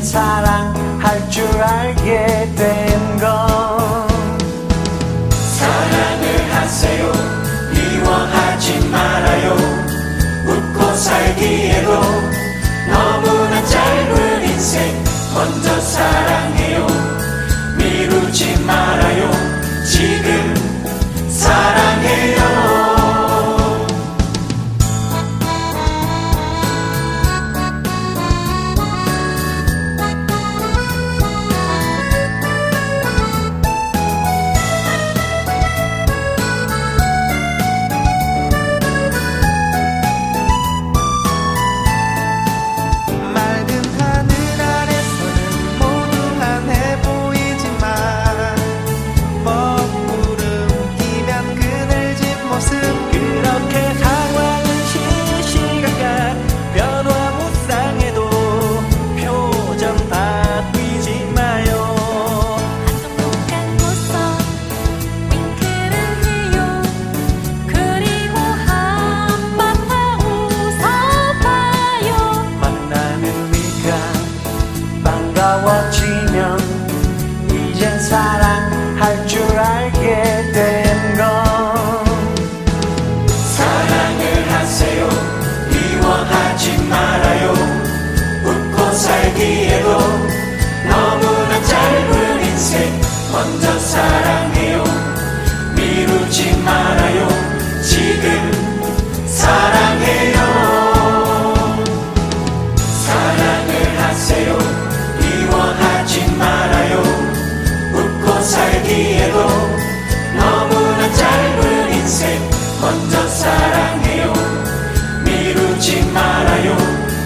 이젠 사랑할 줄 알게 된 건 사랑을 하세요. 미워하지 말아요. 웃고 살기에도 사랑할 줄 알. 사랑해요. 미루지 말아요.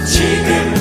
지금